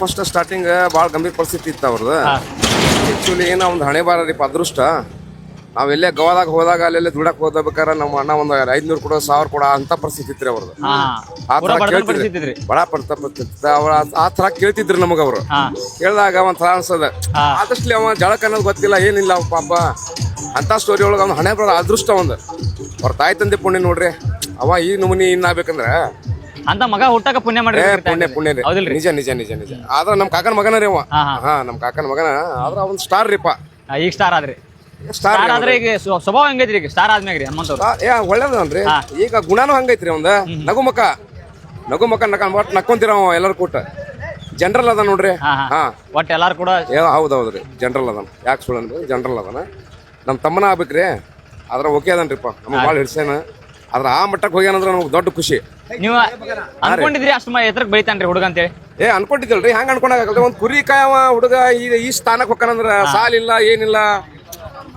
First starting ಭಾಳ ಗಂಭೀರ ಪರಿಸ್ಥಿತಿ ಇತ್ತು ಅವ್ರದ್ದು ಆ್ಯಕ್ಚುಲಿ ಏನೋ ಒಂದು ಹಣೆ ಬಾರ ರೀಪ ಅದೃಷ್ಟ. ನಾವೆಲ್ಲೇ ಗೋವಾದಾಗ ಹೋದಾಗ ಅಲ್ಲೆಲ್ಲ ದುಡಕ್ ಹೋದಬೇಕಾದ್ರೆ ನಮ್ಮ ಅಣ್ಣ ಒಂದು ಐದ್ನೂರು ಕೊಡೋ ಸಾವಿರ ಕೊಡೋ ಅಂತ ಪರಿಸ್ಥಿತಿ ಇತ್ರಿ ಅವ್ರದ್ದು ಆ ಬಡತನ ಕೇಳ್ತಿದ್ರಿ. ಬಡ ಪಡ್ತ ಪರಿಸ್ಥಿತಿ. ಅವ್ರ ಆ ಥರ ಕೇಳ್ತಿದ್ರು ನಮಗ ಅವರು. ಕೇಳಿದಾಗ ಒಂದ್ ಥರ ಅನ್ಸದ. ಆದಷ್ಟು ಅವ ಜಳಕ ಅನ್ನೋದು ಗೊತ್ತಿಲ್ಲ ಏನಿಲ್ಲ ಅವ ಪಾಪ. ಅಂತ ಸ್ಟೋರಿ ಒಳಗೆ ಅವ್ನ ಹಣೆ ಬರ ಅದೃಷ್ಟ ಒಂದು. ಅವ್ರ ತಾಯಿ ತಂದೆ ಪುಣ್ಯ ನೋಡ್ರಿ. ಅವ ಈ ನಮೂನಿ ಇನ್ನಾಗ್ಬೇಕಂದ್ರ ಅಂತ ಮಗ ಹುಟ್ಟಕ ಪುಣ್ಯ ಮಾಡ್ರಿ ಏ ಪುಣ್ಯ ಪುಣ್ಯ ರೀ ಹೌದಿಲ್ರಿ? ನಿಜ ನಿಜ ನಿಜ ನಿಜ. ಆದ್ರ ನಮ್ ಕಾಕನ ಮಗನ ರೀ ಅವ. ಹಾ, ಹಾ. ಹಾ ನಮ್ ಕಾಕನ ಮಗನ. ಆದ್ರ ಅವ್ನ್ ಸ್ಟಾರ್ ರೀಪ ಆ, ಈಗ ಸ್ಟಾರ್ ಆದ್ರಿ. ಸ್ಟಾರ್ ಸ್ಟಾರ್ ಆದ್ರೆ ಈಗ ಸ್ವ- ಸ್ವಭಾವ ಹೆಂಗೈತ್ರಿ ಈಗ? ಸ್ಟಾರ್ ಆದ್ಮ್ಯಾಗ ರೀ ಹನುಮಂತ ಅವ್ರು ಏ ಒಳ್ಳೇದನ್ರಿ ಈಗ ಗುಣಾನು ಹಂಗೈತ್ರಿ ಒಂದ್ ನಗು ಮಕ ನಗು ಮಕ ನಕ ಒಟ್ ನಕ್ಕೊಂತೀರ ಅವ ಎಲ್ಲರೂ ಕೂಟ. ಜನರಲ್ ಅದ ನೋಡ್ರಿ. ಹಾ ಹಾ. ಹಾ. ಒಟ್ಟು ಎಲ್ಲಾರು ಕೂಡ ಏ ಹೌದ್ ಹೌದ್ರಿ ಜನರಲ್ ಅದಾನ. ಯಾಕೆ ಸುಳ್ಳು ಅಂದ್ರೆ ಜನರಲ್ ಅದಾನ. ನಮ್ಮ ತಮ್ಮನ ಆಗ್ಬೇಕ್ರಿ. ಆದ್ರ ಓಕೆ ಅದನ್ರಿಪ್ಪ. ನಮ್ಗೆ ಭಾಳ ಹಿಡ್ಸೇನ ಆದ್ರ ಆ ಮಟ್ಟಕ್ಕೆ ಹೋಗ್ಯಾನಂದ್ರ ನಮ್ಗೆ ದೊಡ್ಡ ಖುಷಿ. ನೀವು ಅನ್ಕೊಂಡಿದ್ರಿ ಅಷ್ಟು ಮ ಎತ್ತರಕ್ಕೆ ಬೈತಾನ್ರಿ ಹುಡುಗ ಅಂತೇಳಿ? ಏ ಅನ್ಕೊಂಡಿದ್ದಲ್ರಿ. ಹಂಗ ಅನ್ಕೊಂಡಾಗಲ್ರಿ ಒಂದ್ ಕುರಿ ಕಾಯವ ಹುಡುಗ ಈಗ ಈ ಸ್ಥಾನಕ್ಕೆ ಹೊಕ್ಕನಂದ್ರ ಸಾಲಿಲ್ಲ ಏನಿಲ್ಲ.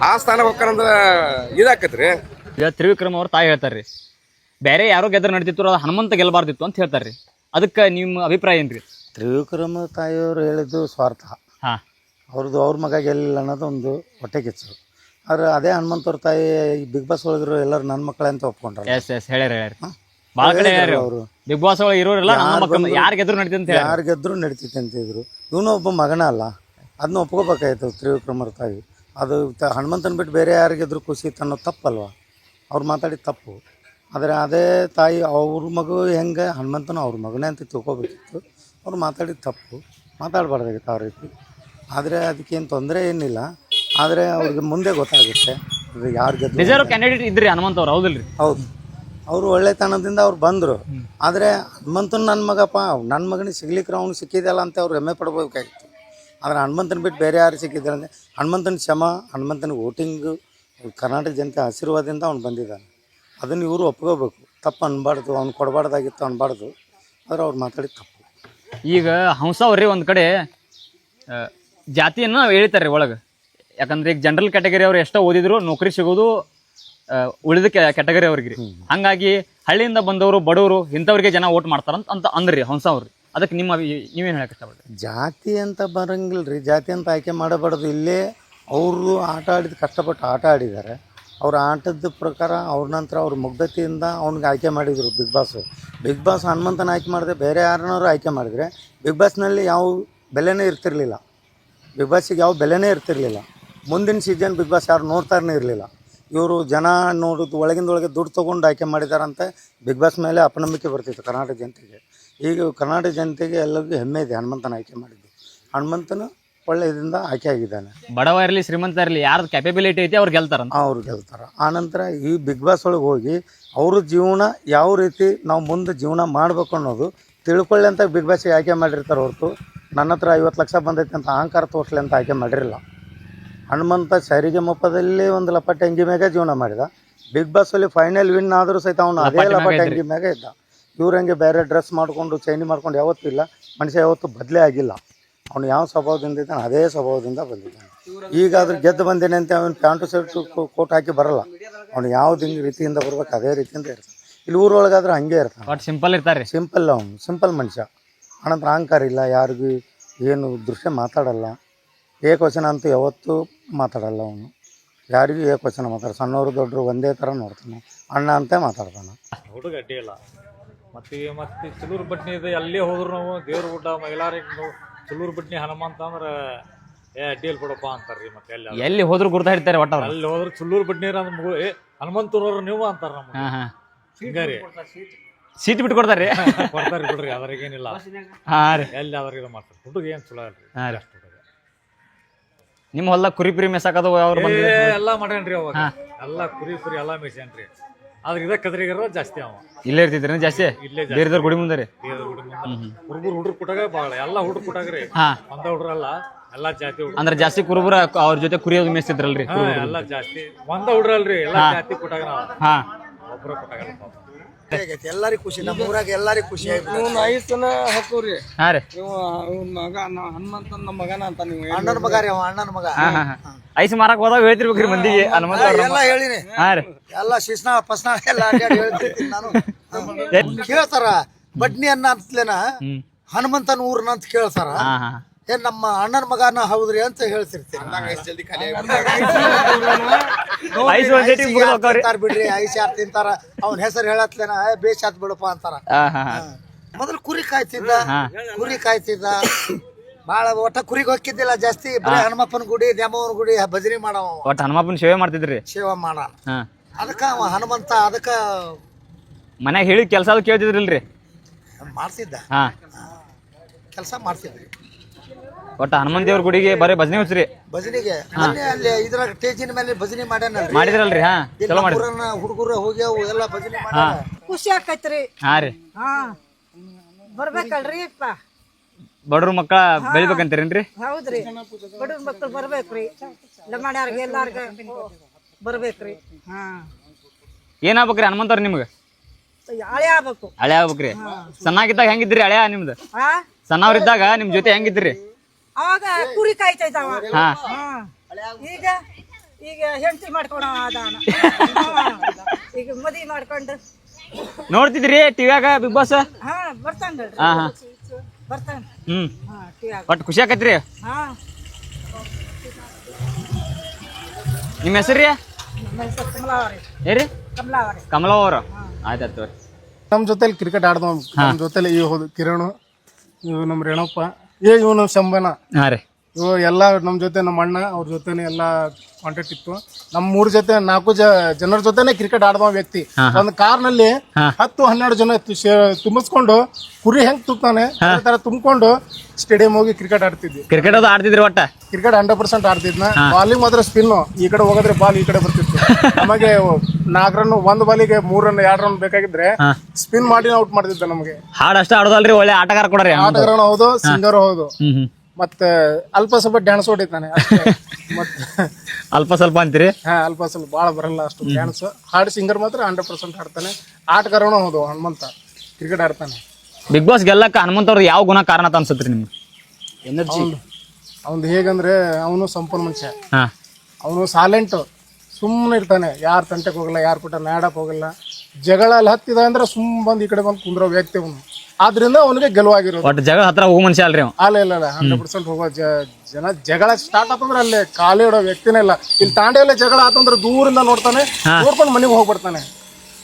ಆ ಸ್ಥಾನಕ್ಕೆ ಹೊಕ್ಕನಂದ್ರ ಇದಾಕತ್ರಿ. ಈಗ ತ್ರಿವಿಕ್ರಮ್ ಅವ್ರ ತಾಯಿ ಹೇಳ್ತಾರ್ರಿ ಬೇರೆ ಯಾರೋ ಗೆದ್ರ ನಡೀತಿತ್ತು ಅದು ಹನುಮಂತ ಗೆಲ್ಲಬಾರ್ದಿತ್ತು ಅಂತ ಹೇಳ್ತಾರ್ರಿ. ಅದಕ್ಕೆ ನಿಮ್ಮ ಅಭಿಪ್ರಾಯ ಏನ್ರಿ? ತ್ರಿವಿಕ್ರಮ ತಾಯಿಯವರು ಹೇಳಿದ್ದು ಸ್ವಾರ್ಥ. ಹಾ. ಅವ್ರದ್ದು ಅವ್ರ ಮಗ ಗೆಲ್ಲಿಲ್ಲ ಅನ್ನೋದು ಒಂದು ಹೊಟ್ಟೆ ಕಿಚ್ಚು. ಆದ್ರೆ ಅದೇ ಹನುಮಂತವ್ರ ತಾಯಿ ಈ ಬಿಗ್ ಬಾಸ್ ಒಳಗಿರೋ ಎಲ್ಲರೂ ನನ್ನ ಮಕ್ಕಳೇ ಅಂತ ಒಪ್ಕೊಂಡ್ರ ಎಸ್ ಎಸ್ ಹೇಳ್ಯಾರ ಹೇಳ್ಯಾರ. ಭಾಳ ಕಡೆ ಹೇಳ್ಯಾರ ಅವರು. ಬಿಗ್ ಬಾಸ್ ಒಳಗೆ ಇರೋರೆಲ್ಲ ನನ್ನ ಮಕ್ಕಳು ಯಾರು ಗೆದ್ರು ನಡೀತಿ ಅಂತ ಹೇಳಿ ಯಾರು ಗೆದ್ರು ನಡೀತೈತೆ ಅಂತಿದ್ರು ಇವನು ಒಬ್ಬ ಮಗನ ಅಲ್ಲ. ಅದನ್ನ ಒಪ್ಕೋಬೇಕಾಯ್ತು ತ್ರಿವಿಕ್ರಮರ ತಾಯಿ. ಅದು ತ- ಹನುಮಂತನ ಬಿಟ್ಟು ಬೇರೆ ಯಾರು ಗೆದ್ರು ಖುಷಿ ಇತ್ತು ಅನ್ನೋದು ತಪ್ಪಲ್ವಾ? ಅವ್ರು ಮಾತಾಡಿದ ತಪ್ಪು. ಆದರೆ ಅದೇ ತಾಯಿ ಅವ್ರ ಮಗು ಹೆಂಗೆ ಹನುಮಂತನ ಅವ್ರ ಮಗನೇ ಅಂತ ತಿಳ್ಕೊಬೇಕಿತ್ತು. ಅವ್ರು ಮಾತಾಡಿದ ತಪ್ಪು. ಮಾತಾಡಬಾರ್ದಾಗಿತ್ತು ಆ ರೀತಿ. ಆದರೆ ಅದಕ್ಕೇನು ತೊಂದರೆ ಏನಿಲ್ಲ. ಆದರೆ ಅವ್ರಿಗೆ ಮುಂದೆ ಗೊತ್ತಾಗುತ್ತೆ. ಇದು ಯಾರು ಗೆದ್ದು ರಿಸರ್ವ್ ಕ್ಯಾಂಡಿಡೇಟ್ ಇದ್ರಿ ಹನುಮಂತ ಅವ್ರು ಹೌದಿಲ್ರಿ? ಹೌದು. ಅವರು ಒಳ್ಳೆತನದಿಂದ ಅವ್ರು ಬಂದರು. ಆದರೆ ಹನುಮಂತನ ನನ್ನ ಮಗಪ್ಪ ನನ್ನ ಮಗನಿಗೆ ಸಿಗ್ಲಿಕ್ಕೆ ಅವ್ನು ಸಿಕ್ಕಿದೆಯಲ್ಲ ಅಂತ ಅವ್ರು ಹೆಮ್ಮೆ ಪಡ್ಬೇಕಾಗಿತ್ತು. ಆದರೆ ಹನುಮಂತನ ಬಿಟ್ಟು ಬೇರೆ ಯಾರು ಸಿಕ್ಕಿದ್ದಾರೆ ಅಂದರೆ ಹನುಮಂತನ ಶ್ರಮ ಹನುಮಂತನ ವೋಟಿಂಗು ಕರ್ನಾಟಕ ಜನತೆ ಆಶೀರ್ವಾದದಿಂದ ಅವ್ನು ಬಂದಿದ್ದಾನೆ. ಅದನ್ನು ಇವರು ಒಪ್ಕೋಬೇಕು. ತಪ್ಪು ಅನ್ಬಾರ್ದು ಅವ್ನು ಕೊಡಬಾರ್ದಾಗಿತ್ತು ಅನ್ಬಾರ್ದು. ಆದರೆ ಅವ್ರು ಮಾತಾಡಿದ ತಪ್ಪು. ಈಗ ಹಂಸ ಅವ್ರಿ ಒಂದು ಕಡೆ ಜಾತಿಯನ್ನು ಜಾತಿಯನ್ನ ಹೇಳ್ತಾರೆ ಒಳಗೆ. ಯಾಕಂದ್ರೆ ಈಗ ಜನರಲ್ ಕ್ಯಾಟಗರಿ ಅವ್ರು ಎಷ್ಟೋ ಓದಿದ್ರು ನೌಕರಿ ಸಿಗೋದು ಉಳಿದ ಕ್ಯಾಟಗರಿ ಅವ್ರಿಗೆ ಹಂಗಾಗಿ ಹಳ್ಳಿಯಿಂದ ಬಂದವರು ಬಡವರು ಇಂಥವ್ರಿಗೆ ಜನ ಓಟ್ ಮಾಡ್ತಾರಂತ ಅಂತ ಅಂದ್ರಿ ಹೊಂಸ ಅವ್ರಿ ಅದಕ್ಕೆ ನಿಮ್ಮ ನೀವೇನು ಹೇಳಕ್ಕೆ ಹೇಳಕ್ ಇಷ್ಟಪಡ್ತೀರಿ ಜಾತಿ ಅಂತ ಬರಂಗಿಲ್ಲ ರೀ ಜಾತಿ ಅಂತ ಆಯ್ಕೆ ಮಾಡಬಾರ್ದು. ಇಲ್ಲೇ ಅವರು ಆಟ ಆಡಿದ ಕಷ್ಟಪಟ್ಟು ಆಟ ಆಡಿದ್ದಾರೆ ಅವ್ರ ಆಟದ ಪ್ರಕಾರ ಅವ್ರ ನಂತರ ಅವ್ರ ಮುಗ್ಧತೆಯಿಂದ ಅವ್ನಿಗೆ ಆಯ್ಕೆ ಮಾಡಿದರು ಬಿಗ್ ಬಾಸ್. ಬಿಗ್ ಬಾಸ್ ಹನುಮಂತನ ಆಯ್ಕೆ ಮಾಡಿದೆ ಬೇರೆ ಯಾರನ್ನಾರು ಆಯ್ಕೆ ಮಾಡಿದರೆ ಬಿಗ್ ಬಾಸ್ನಲ್ಲಿ ಯಾವ ಬೆಲೆನೇ ಇರ್ತಿರಲಿಲ್ಲ. ಬಿಗ್ ಬಾಸಿಗೆ ಯಾವ ಬೆಲೆನೇ ಇರ್ತಿರ್ಲಿಲ್ಲ. ಮುಂದಿನ ಸೀಸನ್ ಬಿಗ್ ಬಾಸ್ ಯಾರು ನೋಡ್ತಾರನೇ ಇರಲಿಲ್ಲ. ಇವರು ಜನ ನೋಡೋದು ಒಳಗಿಂದೊಳಗೆ ದುಡ್ಡು ತೊಗೊಂಡು ಆಯ್ಕೆ ಮಾಡಿದಾರಂತೆ ಬಿಗ್ ಬಾಸ್ ಮೇಲೆ ಅಪನಂಬಿಕೆ ಬರ್ತಿತ್ತು ಕರ್ನಾಟಕ ಜನತೆಗೆ. ಈಗ ಕರ್ನಾಟಕ ಜನತೆಗೆ ಎಲ್ಲರಿಗೂ ಹೆಮ್ಮೆ ಇದೆ ಹನುಮಂತನ ಆಯ್ಕೆ ಮಾಡಿದ್ದು. ಹನುಮಂತನು ಒಳ್ಳೆ ಇದರಿಂದ ಆಯ್ಕೆ ಆಗಿದ್ದಾನೆ. ಬಡವ ಇರಲಿ ಶ್ರೀಮಂತ ಇರಲಿ ಯಾರ್ದು ಕ್ಯಾಪಬಿಲಿಟಿ ಐತಿ ಅವ್ರು ಗೆಲ್ತಾರ ಅವ್ರು ಗೆಲ್ತಾರೆ. ಆನಂತರ ಈ ಬಿಗ್ ಬಾಸ್ ಒಳಗೆ ಹೋಗಿ ಅವ್ರ ಜೀವನ ಯಾವ ರೀತಿ ನಾವು ಮುಂದೆ ಜೀವನ ಮಾಡಬೇಕು ಅನ್ನೋದು ತಿಳ್ಕೊಳ್ಳಿ ಅಂತ ಬಿಗ್ ಬಾಸ್ಗೆ ಆಯ್ಕೆ ಮಾಡಿರ್ತಾರೆ ಹೊರತು. ನನ್ನ ಹತ್ರ ಐವತ್ತು ಲಕ್ಷ ಬಂದೈತೆ ಅಂತ ಅಹಂಕಾರ ತೋರಿಸ್ಲಿ ಅಂತ ಆಯ್ಕೆ ಮಾಡಿರಲಿಲ್ಲ ಹನುಮಂತ ಸರಿಗೆ ಮೊಪ್ಪದಲ್ಲಿ ಒಂದು ಲಪಟೆ ಅಂಗಿ ಮ್ಯಾಗ ಜೀವನ ಮಾಡಿದ. ಬಿಗ್ ಬಾಸ್ ಅಲ್ಲಿ ಫೈನಲ್ ವಿನ್ ಆದರೂ ಸಹಿತ ಅವನು ಅದೇ ಲಪಾಟಿ. ಅಂಗಿ ಮ್ಯಾಗ ಇದ್ದ. ಇವ್ರಂಗೆ ಬೇರೆ ಡ್ರೆಸ್ ಮಾಡಿಕೊಂಡು ಚೈನಿ ಮಾಡ್ಕೊಂಡು ಯಾವತ್ತೂ ಇಲ್ಲ. ಮನುಷ್ಯ ಯಾವತ್ತೂ ಬದಲೇ ಆಗಿಲ್ಲ. ಅವನು ಯಾವ ಸ್ವಭಾವದಿಂದ ಇದ್ದಾನೆ ಅದೇ ಸ್ವಭಾವದಿಂದ ಬಂದಿದ್ದಾನೆ. ಈಗ ಅದ್ರ ಗೆದ್ದು ಬಂದೇನೆ ಅಂತ ಅವನು ಪ್ಯಾಂಟು ಶರ್ಟ್ ಕೋಟ್ ಹಾಕಿ ಬರಲ್ಲ. ಅವನು ಯಾವ್ದು ಹಿಂಗೆ ರೀತಿಯಿಂದ ಬರ್ಬೇಕು ಅದೇ ರೀತಿಯಿಂದ ಇರ್ತಾನೆ. ಇಲ್ಲಿ ಊರೊಳಗಾದ್ರೆ ಹಂಗೆ ಇರ್ತಾನೆ. ಸಿಂಪಲ್ ಇರ್ತಾರೆ. ಸಿಂಪಲ್ ಅವನು ಸಿಂಪಲ್ ಮನುಷ್ಯ. ಅನಂತರ ಅಹಂಕಾರ ಇಲ್ಲ ಯಾರಿಗೂ ಏನು ದೃಶ್ಯ ಮಾತಾಡಲ್ಲ. ಏಕವಚನ ಅಂತೂ ಯಾವತ್ತೂ ಮಾತಾಡಲ್ಲ ಅವನು. ಯಾರಿಗೂ ಏಕವಚನ ಮಾತಾಡ ಸಣ್ಣವರು ದೊಡ್ಡರು ಒಂದೇ ಥರ ನೋಡ್ತಾನೆ. ಅಣ್ಣ ಅಂತ ಮಾತಾಡ್ತಾನೆ. ಹುಡುಗ ಅಡ್ಡಿ ಇಲ್ಲ. ಮತ್ತೆ ಈ ಮತ್ತೆ ಚಿಲೂರು ಬಟ್ನಿ ಇದೆ ಎಲ್ಲೇ ಹೋದ್ರು ನಾವು ದೇವ್ರ ಗುಡ್ಡ ಮೈಲಾರಿಗೆ ನಾವು ಚಿಲೂರು ಬಟ್ನಿ ಹನುಮಂತ ಅಂದ್ರೆ ಏ ಅಡ್ಡಿಯಲ್ಲಿ ಬಿಡಪ್ಪ ರೀ ಮತ್ತೆ ಎಲ್ಲಿ ಎಲ್ಲಿ ಹೋದ್ರು ಗುರ್ತಾ ಹಿಡ್ತಾರೆ ಒಟ್ಟ ಅಲ್ಲಿ ಹೋದ್ರೆ ಚಿಲ್ಲೂರು ಬಟ್ನಿ ಅಂದ್ರೆ ಮಗು ಏ ಹನುಮಂತನವ್ರು ನೀವು ಅಂತಾರೆ ನಮ್ಗೆ. ಹಿಂಗಾರಿ. ಸೀಟ್ ಬಿಟ್ಟು ಕೊಡ್ತಾರೆ ಕೊಡ್ತಾರೆ ಬಿಡ್ರಿ ಅದ್ರಾಗೇನಿಲ್ಲ. ಹಾಂ ರೀ. ಎಲ್ಲಿ ಅದ್ರಾಗ ಇದು ಮಾಡ್ತಾರೆ. ಹುಡುಗ ಏನು ಚಲೋ ಅಲ್ರಿ. ಹಾಂ ರೀ. ನಿಮ್ಮ ಹೊಲ್ದಾಗ ಕುರಿ ಪುರಿ ಮೆಸಾಕದು ಅವ್ರು ಎಲ್ಲ ಮಾಡ್ಯಾನ್ರಿ ಅವಾಗ. ಎಲ್ಲ ಕುರಿ ಕುರಿ ಎಲ್ಲ ಮೇಯ್ಸ್ಯಾನ್ರಿ. ಆದ್ರೆ ಇದ ಕದ್ರಿಗಾರ ಜಾಸ್ತಿ ಅವ. ಇಲ್ಲೇ ಇರ್ತಿದ್ರ ಜಾಸ್ತಿ? ಇಲ್ಲೇ ಜಾಸ್ತಿ. ಬೇರೆದವ್ರ ಗುಡಿ ಮುಂದೆ ರೀ? ಹುಡುಗರು ಹುಡುಗರು ಕುಟಾಗ ಬಹಳ ಎಲ್ಲ ಹುಡುಗ ಕುಟಾಗ್ರಿ ಹಾ. ಒಂದ ಎಲ್ಲ ಜಾತಿ ಹುಡು ಅಂದ್ರೆ ಜಾಸ್ತಿ ಕುರುಬರ ಅವ್ರ ಜೊತೆ ಕುರಿಯೋದು ಮೇಯಿಸ್ತಿದ್ರಲ್ರಿ ಎಲ್ಲಾ ಜಾಸ್ತಿ. ಒಂದ ಹುಡ್ರಲ್ರಿ ಎಲ್ಲ ಜಾತಿ ಕೊಟ್ಟಾಗ ನಾವು. ಹಾ. ಒಬ್ರ ಕುಟಾಗಲ್ಲ ಪಾಪ ಎಲ್ಲರಿಗೂ ಖುಷಿ ನಮ್ಮ ಊರಾಗ ಎಲ್ಲರಿಗೂ ಖುಷಿ ಆಯ್ತು ಇವ್ನ ಐದು ಹಾಕೋರಿ ಹಾ ರೀ. ಇವ ಇವ್ನ ಮಗ ನಾ ಹನುಮಂತನ ನಮ್ಮ ಮಗನ ಅಂತ ನೀವು ಅಣ್ಣನ ಮಗ ರೀ ಅವ ಅಣ್ಣನ ಮಗ. ಹಾ ಹಾ ಹಾ. ಐಸ್ ಮಾರಕ್ ಹೋದಾಗ ಹೇಳ್ತಿರ್ಬೇಕ್ರಿ ಮಂದಿಗೆ ಹನುಮಂತ ಅವ್ರ ಎಲ್ಲ ಹೇಳಿನಿ ಹಾ ರೀ. ಎಲ್ಲ ಶಿಸ್ನ ಪಸ್ನ ಎಲ್ಲ ಅಡ್ಡಾಡಿ ಹೇಳ್ತಿರ್ತೀನಿ ನಾನು. ಕೇಳ್ತಾರ? ಬಡ್ನಿ ಅನ್ನ ಅಂತಲೇನ? ಹನುಮಂತನ ಊರ್ನ ಅಂತ ಕೇಳ್ತಾರ? ಹಾ ಹಾ. ಏನ್ ನಮ್ಮ ಅಣ್ಣನ ಮಗನ ಹೌದ್ರಿ ಅಂತ ಹೇಳ್ತಿರ್ತೀನಿ. ಐಸ್ ಒಂದ್. ತಿಂತಾರ ಬಿಡ್ರಿ ಐಸ್ ಯಾರು ತಿಂತಾರ? ಅವ್ನ ಹೆಸರು ಹೇಳತ್ಲೇನ ಏ ಬೇಷ್ ಆತ್ ಬಿಡಪ್ಪ ಅಂತಾರ. ಹಾ ಹಾ ಹಾ. ಮೊದಲು ಕುರಿ ಕಾಯ್ತಿದ್ದ ಹಾ. ಕುರಿ ಕಾಯ್ತಿದ್ದ. ಬಾಳ ಒಟ್ಟ ಕುರಿಗೆ ಹೊಕ್ಕಿದ್ದಿಲ್ಲ ಜಾಸ್ತಿ ಬರೀ ಹನುಮಪ್ಪನ ಗುಡಿ ದ್ಯಾಮವ್ವನ ಗುಡಿ ಭಜನಿ ಮಾಡವ ಅವ. ಒಟ್ಟು ಹನುಮಪ್ಪನ ಸೇವೆ ಮಾಡ್ತಿದ್ರಿ? ಸೇವೆ ಮಾಡ. ಹಾ. ಅದಕ್ಕ ಅವ ಹನುಮಂತ ಅದಕ್ಕ ಮನ್ಯಾಗ ಹೇಳಿ ಕೆಲಸ ಅದು ಕೇಳ್ತಿದ್ರಿಲ್ರಿ? ಮಾಡ್ತಿದ್ದ. ಹಾ. ಕೆಲಸ ಮಾಡ್ತಿದ್ರಿ ಒಟ್ಟು ಹನುಮನ್ ದೇವ್ರ ಗುಡಿಗೆ ಬರೀ ಭಜನೆ ಹುಚ್ಚ್ರಿ ಭಜನೆಗೆ? ಮೊನ್ನೆ ಅಲ್ಲಿ ಇದ್ರಾಗ ಸ್ಟೇಜಿನ ಮೇಲೆ ಭಜನೆ ಮಾಡ್ಯಾನಲ್ರಿ. ಮಾಡಿದ್ರಲ್ರಿ ಹಾ. ಚಲೋ ಮಾಡಿ ಹುಡುಗರು ಹೋಗಿ ಅವು ಎಲ್ಲ ಭಜನೆ ಹಾ. ಖುಷಿ ಆಕೈತ್ರಿ ಹಾ ರೀ. ಹಾ. ಬರ್ಬೇಕಲ್ರಿ ಅಪ್ಪ. ಬಡ್ರ ಮಕ್ಕಳ ಬೆಳಿಬೇಕಂತೀರೇನ್ರಿ? ಹೌದ್ರಿ. ಬಡ ಮಕ್ಕಳು ಬರ್ಬೇಕ್ರಿ. ಲಮಾಡ್ಯಾರ್ಗೆ ಎಲ್ಲಾರ್ಗ ಬರ್ಬೇಕ್ರಿ. ಹಾ. ಏನಾಗ್ಬೇಕ್ರಿ ಹನುಮಂತವ್ರ ನಿಮ್ಗೆ? ಹಳೆ ಆಗ್ಬೇಕು. ಹಳೆ ಆಗ್ಬೇಕ್ರಿ. ಸಣ್ಣಾಗಿದ್ದಾಗ ಹೆಂಗಿದ್ರಿ ಹಳೆ ನಿಮ್ದು? ಹಾ ಸಣ್ಣವ್ರಿದ್ದಾಗ ನಿಮ್ ಜೊತೆ ಹೆಂಗಿದ್ರಿ? ಅವಾಗ ಕುರಿ ಕಾಯ್ತೈತವ. ಹಾ. ಹಾ. ಈಗ ಈಗ ಹೆಂಡತಿ ಮಾಡ್ಕೊಳ ಅದಾನ ಈಗ ಮದ್ವಿ ಮಾಡ್ಕೊಂಡು. ನೋಡ್ತಿದ್ರಿ ಟಿವ್ಯಾಗ ಬಿಗ್ ಬಾಸ್ ಹಾ ಬರ್ತಾನ್ರಿ ಹಾ ಹಾ. ಬರ್ತಾನ. ಹ್ಮ್. ಹಾ ಟಿಯಾಗ ಒಟ್ಟು ಖುಷಿ ಆಕತ್ರಿ? ಹಾ. ನಿಮ್ಮ ಹೆಸರು? ರೀ ನಮ್ಮ ಹೆಸರು ಕಮಲಾವರಿ ಏರಿ? ಕಮಲಾವರಿ ಕಮಲಾವರ ಅವರು. ಆಯ್ತಾಯ್ತು ನಮ್ಮ ಜೊತೆಲಿ ಕ್ರಿಕೆಟ್ ಆಡ್ದ ನಮ್ಮ ಜೊತೆಲಿ ಈ ಹೋದ ಕಿರಣ್ ನಮ್ ನಮ್ಮ ರೇಣಪ್ಪ. ಏ ಇವನು ಶಂಬನ ಹಾ ರೀ. ಇವು ಎಲ್ಲ ನಮ್ಮ ಜೊತೆ ನಮ್ಮ ಅಣ್ಣ ಅವ್ರ ಜೊತೆನೆ ಎಲ್ಲ ಕಾಂಟ್ಯಾಕ್ಟ್ ಇತ್ತು. ನಮ್ಮ ಮೂರ್ ಜೊತೆ ನಾಲ್ಕು ಜ ಜನರ ಜೊತೆನೆ ಕ್ರಿಕೆಟ್ ಆಡುವ ವ್ಯಕ್ತಿ. ಒಂದು ಕಾರ್ನಲ್ಲಿ ಹತ್ತು ಹನ್ನೆರಡು ಜನ ತುಂಬಿಸ್ಕೊಂಡು ಕುರಿ ಹೆಂಗ್ ಅದೇ ತರ ತುಂಬಿಕೊಂಡು ಸ್ಟೇಡಿಯಂ ಹೋಗಿ ಕ್ರಿಕೆಟ್ ಆಡ್ತಿದ್ವಿ. ಕ್ರಿಕೆಟ್ ಅದು ಆಡ್ತಿದ್ರಿ ಒಟ್ಟ? ಕ್ರಿಕೆಟ್ ಹಂಡ್ರೆಡ್ ಪರ್ಸೆಂಟ್ ಆಡ್ತಿದ್ನ. ಬಾಲಿಂಗ್ ಮಾತ್ರ ಸ್ಪಿನ್ ಈ ಕಡೆ ಹೋಗಿದ್ರೆ ಬಾಲ್ ಈ ಕಡೆ ಬರ್ತಿತ್ತು. ನಮಗೆ ನಾಲ್ಕು ರನ್ ಒಂದ್ ಬಾಲಿಗೆ ಮೂರ್ ರನ್ ಎರಡ್ ರನ್ ಬೇಕಾಗಿದ್ರೆ ಸ್ಪಿನ್ ಮಾಡಿ ಔಟ್ ಮಾಡ್ತಿದ್ದ ನಮಗೆ. ಹಾಡ್ ಅಷ್ಟ ಆಡೋದಲ್ರಿ ಒಳ್ಳೆ ಆಟಗಾರ ಕೊಡ್ರಿ. ಆಟಗಾರ ಹೌದು ಸಿಂಗರ್ ಹೌದು. ಮತ್ತೆ ಅಲ್ಪ ಸ್ವಲ್ಪ ಡ್ಯಾನ್ಸ್ ಹೊಡಿತಾನೆ ಅಷ್ಟೇ. ಮತ್ತೆ ಅಲ್ಪ ಸ್ವಲ್ಪ ಅಂತೀರಿ? ಹಾ ಅಲ್ಪ ಸ್ವಲ್ಪ ಭಾಳ ಬರಲ್ಲ ಅಷ್ಟು ಡ್ಯಾನ್ಸ್ ಹಾಡು ಸಿಂಗರ್ ಮಾತ್ರ ಹಂಡ್ರೆಡ್ ಪರ್ಸೆಂಟ್ ಆಡ್ತಾನೆ ಆಟಗಾರನು ಹೌದು ಹನುಮಂತ. ಕ್ರಿಕೆಟ್ ಆಡ್ತಾನೆ. ಬಿಗ್ ಬಾಸ್ ಗೆಲ್ಲಕ್ಕ ಹನುಮಂತ ಅವ್ರದ್ದು ಯಾವ ಗುಣ ಕಾರಣ ಅಂತ ಅನ್ಸತ್ರಿ ನಿಮ್ಗೆ? ಎನರ್ಜಿ ಅವ್ನು ಹೇಗಂದ್ರೆ ಅವನು ಸಂಪೂರ್ಣ ಮನುಷ್ಯ. ಹಾ. ಅವನು ಸೈಲೆಂಟ್ ಸುಮ್ಮನೆ ಇರ್ತಾನೆ. ಯಾರ ತಂಟೆಗೆ ಹೋಗಲ್ಲ ಯಾರ ಕೂಟ ನಾಡಕ್ಕೆ ಹೋಗಲ್ಲ. ಜಗಳ ಅಲ್ಲಿ ಹತ್ತಿದ ಅಂದ್ರೆ ಸುಮ್ಮ ಬಂದು ಈ ಕಡೆ ಬಂದು ಕುಂದ್ರೋ ವ್ಯಕ್ತಿ ಅವನು. ಆದ್ರಿಂದ ಅವನಿಗೆ ಗೆಲುವಾಗಿರೋದು. ಒಟ್ಟು ಜಗಳ ಹತ್ರ ಹೋಗೋ ಮನುಷ್ಯ ಅಲ್ರಿ ಅವ. ಅಲ್ಲ ಇಲ್ಲ ಇಲ್ಲ ಹಂಡ್ರೆಡ್ ಪರ್ಸೆಂಟ್ ಹೋಗೋ ಜ- ಜನ ಜಗಳ ಸ್ಟಾರ್ಟ್ ಆತಂದ್ರೆ ಅಲ್ಲೇ ಖಾಲಿ ಇಡೋ ವ್ಯಕ್ತಿನೇ ಇಲ್ಲ. ಇಲ್ಲಿ ತಾಂಡೆಯಲ್ಲೇ ಜಗಳ ಆತಂದ್ರೆ ದೂರಿಂದ ನೋಡ್ತಾನೆ ನೋಡ್ಕೊಂಡು ಮನೆಗೆ ಹೋಗ್ಬಿಡ್ತಾನೆ.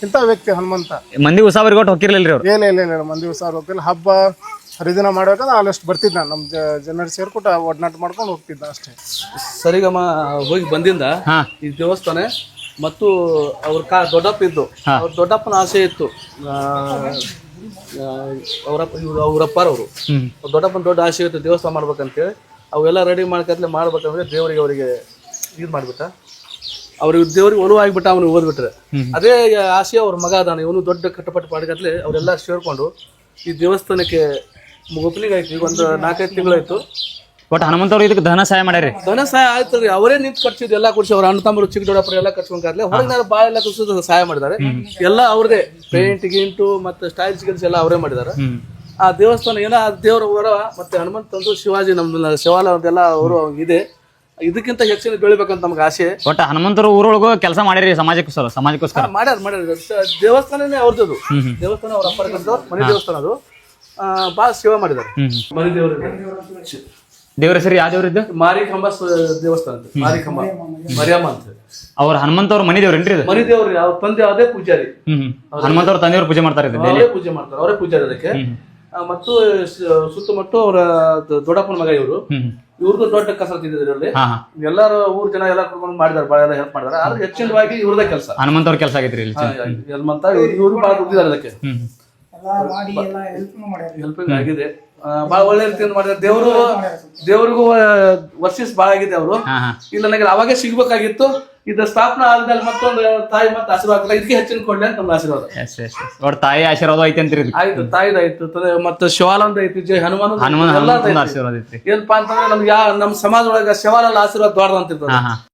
ಇಂಥ ವ್ಯಕ್ತಿ ಹನುಮಂತ. ಮಂದಿ ಉಸಾವರಿಗೆ ಒಟ್ಟು ಹೋಗಿರ್ಲಿಲ್ರಿ ಅವ್ರು. ಇಲ್ಲ ಇಲ್ಲ ಇಲ್ಲ ಮಂದಿ ಸಾವಿರ ಹೋಗ್ತಿಲ್ಲ. ಹಬ್ಬ ಹರಿದಿನ ಮಾಡ್ಬೇಕಂದ್ರೆ ಆಲ್ಮೋಸ್ಟ್ ಬರ್ತಿದ್ದ. ನಮ್ಮ ಜನರು ಸೇರ್ಕೊಟ್ಟು ಒಡನಾಟ ಮಾಡ್ಕೊಂಡು ಹೋಗ್ತಿದ್ದ ಅಷ್ಟೇ. ಸರಿಗಮ ಹೋಗಿ ಬಂದಿಂದ ಹಾ. ಈ ದೇವಸ್ಥಾನ ಮತ್ತು ಅವ್ರ ಕಾ ದೊಡ್ಡಪ್ಪ ಇದ್ದು. ಅವ್ರ ದೊಡ್ಡಪ್ಪನ ಆಸೆ ಇತ್ತು. ಆ, ಅವರಪ್ಪ ಇವ್ರು ಅವರಪ್ಪರವರು ದೊಡ್ಡಪ್ಪನ ದೊಡ್ಡ ಆಸೆ ಇತ್ತು ದೇವಸ್ಥಾನ ಮಾಡ್ಬೇಕಂತೇಳಿ. ಅವೆಲ್ಲ ರೆಡಿ ಮಾಡ್ಕತ್ಲೆ ಮಾಡ್ಬೇಕಂದ್ರೆ ದೇವರಿಗೆ ಅವರಿಗೆ ಇದು ಮಾಡ್ಬಿಟ್ಟ. ಅವ್ರಿಗೆ ದೇವ್ರಿಗೆ ಒಲವು ಆಗ್ಬಿಟ್ಟ ಅವನು ಓದ್ಬಿಟ್ರೆ. ಅದೇ ಆಸೆ ಅವ್ರ ಮಗ ಅದಾನ. ಇವನು ದೊಡ್ಡ ಕಟ್ಟಪಟ್ಟು ಪಾಡ್ಗತ್ಲೆ ಅವರೆಲ್ಲ ಸೇರ್ಕೊಂಡು ಈ ದೇವಸ್ಥಾನಕ್ಕೆ ಓಪನಿಂಗ್ ಆಯ್ತು ಈಗ ಒಂದು ನಾಲ್ಕೈದು ತಿಂಗಳಾಯ್ತು. ಒಟ್ಟು ಹನುಮಂತವ್ರು ಇದಕ್ಕೆ ಧನ ಸಹಾಯ ಮಾಡ್ಯಾರಿ ಧನ ಸಹಾಯ ಆಯ್ತು ರೀ ಅವರೇ ನಿಂತು ಖರ್ಚಿದ್ ಎಲ್ಲಾ ಕೊಡ್ಸಿ ಅವ್ರ ಅಣ್ಣ ತಮ್ಮರು ಚಿಕ್ಕ ದೊಡ್ಡಪ್ಪರು ಎಲ್ಲ ಖರ್ಚ್ಕೊಂಡ್ರೆ ಹೊರಗಿನ ಭಾಳ ಎಲ್ಲ ಖರ್ಚು ಸಹಾಯ ಮಾಡಿದ್ದಾರೆ ಎಲ್ಲ ಅವ್ರದೇ ಪೇಂಟ್ ಗಿಂಟು ಮತ್ತೆ ಸ್ಟೈಲ್ಸ್ ಗಿಲ್ಸ್ ಎಲ್ಲ ಅವರೇ ಮಾಡಿದ್ದಾರೆ ಆ ದೇವಸ್ಥಾನ ಏನೋ ಆ ದೇವರ ವರ ಮತ್ತೆ ಹನುಮಂತ ತಂದು ಶಿವಾಜಿ ನಮ್ದು ಶಿವಾಲ ಅದೆಲ್ಲ ಅವರು ಇದೆ. ಇದಕ್ಕಿಂತ ಹೆಚ್ಚಿನ ಬೆಳಿಬೇಕಂತ ನಮ್ಗೆ ಆಸೆ. ಬಟ್ ಹನುಮಂತರು ಊರೊಳಗೂ ಕೆಲಸ ಮಾಡಿರಿ ಸಮಾಜಕ್ಕೋಸ್ಕರ ಸಮಾಜಕ್ಕೋಸ್ಕರ. ಮಾಡ್ಯಾರ ಮಾಡ್ಯಾರ. ದೇವಸ್ಥಾನನೇ ಅವ್ರದ್ದು. ದೇವಸ್ಥಾನ ಅವ್ರ ಅಪ್ಪರ ಕಂತ ಮನೆ ದೇವಸ್ಥಾನ ಅದು. ಆ, ಭಾಳ ಸೇವೆ ಮಾಡಿದ್ದಾರೆ ಮನೆ ದೇವರು ದೇವ್ರ ಹೆಸರು ಯಾವ ದೇವ್ರ ಇದ್ದ? ಮಾರಿಕಂಬ ದೇವಸ್ಥಾನ ಅಂತ. ಮಾರಿಕಂಬ ಮರಿಯಮ್ಮ ಅಂತ. ಅವ್ರ ಹನುಮಂತ ಅವ್ರ ಮನಿ ದೇವ್ರ ಏನ್ರಿ ಮನೆ ದೇವ್ರಿ ಅವ್ರ ತಂದೆ ಅದೇ ಪೂಜಾರಿ. ಹನುಮಂತ ಅವ್ರ ತಂದೆಯವ್ರ ಪೂಜೆ ಮಾಡ್ತಾರೆ ಅವರೇ ಪೂಜೆ ಮಾಡ್ತಾರೆ. ಅವರೇ ಪೂಜಾರಿ ಅದಕ್ಕೆ. ಮತ್ತು ಸುತ್ತಮುತ್ತ ಅವರ ದೊಡ್ಡಪ್ಪನ ಮಗ ಇವರು. ಇವ್ರದ್ದು ದೊಡ್ಡ ಕಸರತ್ ಇದೆ ಇದರಲ್ಲಿ. ಎಲ್ಲಾರು ಊರ್ ಜನ ಎಲ್ಲ ಕರ್ಕೊಂಡು ಮಾಡಿದಾರೆ ಬಹಳ ಎಲ್ಲ ಹೆಲ್ಪ್ ಮಾಡಿದಾರೆ. ಆದ್ರೆ ಹೆಚ್ಚಿನವಾಗಿ ಇವ್ರದೇ ಕೆಲಸ. ಹನುಮಂತ ಅವ್ರ ಕೆಲಸ ಆಗೈತ್ರಿ ಇಲ್ಲಿ ಹನುಮಂತ ಇವ್ರು ಬಹಳ ದುಡ್ಡಿದ್ದಾರೆ ಅದಕ್ಕೆ. ಹೆಲ್ಪಿಂಗ್ ಆಗಿದೆ. ಭಾಳ ಒಳ್ಳೆ ರೀತಿಯಿಂದ ಮಾಡಿದ್ರೆ ದೇವರು ದೇವ್ರಿಗೂ ವರ್ಷಿಸ್ ಬಹಳ ಆಗಿದೆ ಅವರು. ಇಲ್ಲ ನನಗೆ ಅವಾಗೇ ಸಿಗ್ಬೇಕಾಗಿತ್ತು. ಇದು ಸ್ಥಾಪನಾ ಆದ್ಮೇಲೆ ಮತ್ತೊಂದು ತಾಯಿ ಮತ್ತೆ ಆಶೀರ್ವಾದ. ಇದಕ್ಕೆ ಹೆಚ್ಚಿನ ಕೊಡ್ಲಿ ಅಂತ ನಮ್ಮ ಆಶೀರ್ವಾದ. ಎಸ್ ಎಸ್ ಎಸ್ ತಾಯಿ ಆಶೀರ್ವಾದ ಐತಿ ಅಂತ ಇದಕ್ಕೆ. ಆಯ್ತು ತಾಯಿದ ಆಯ್ತು. ಮತ್ತೆ ಶಿವಾನಂದ ಐತಿ ಜೈ ಹನುಮಾನ ಹನುಮನ್ ಆಶೀರ್ವಾದ ಐತಿ ಏನಪ್ಪಾ ಅಂತಂದ್ರೆ ನಮ್ಗೆ ಯಾ ನಮ್ಮ ಸಮಾಜ ಒಳಗ ಶಿವಾನಂದ ಆಶೀರ್ವಾದ ದೊಡ್ಡದು ಅಂತಿರ್ತದೆ ಹಾ ಹಾ.